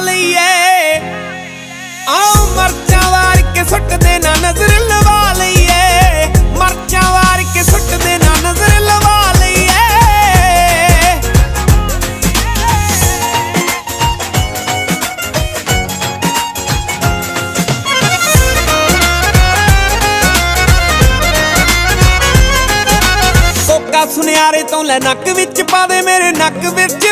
ਲਾ ਆਓ ਮਰਚਾਂ ਵਾਰ ਕੇ ਨਾ ਨਜ਼ਰ ਲਵਾ ਲਈਏ। ਮਰਚਾਂ ਵਾਰ ਕੇ ਸੁੱਟ ਦੇ ਨਾ ਸੁਨਿਆਰੇ ਤੋਂ ਲੈ ਨੱਕ ਵਿੱਚ ਪਾਵੇ ਮੇਰੇ ਨੱਕ ਵਿੱਚ।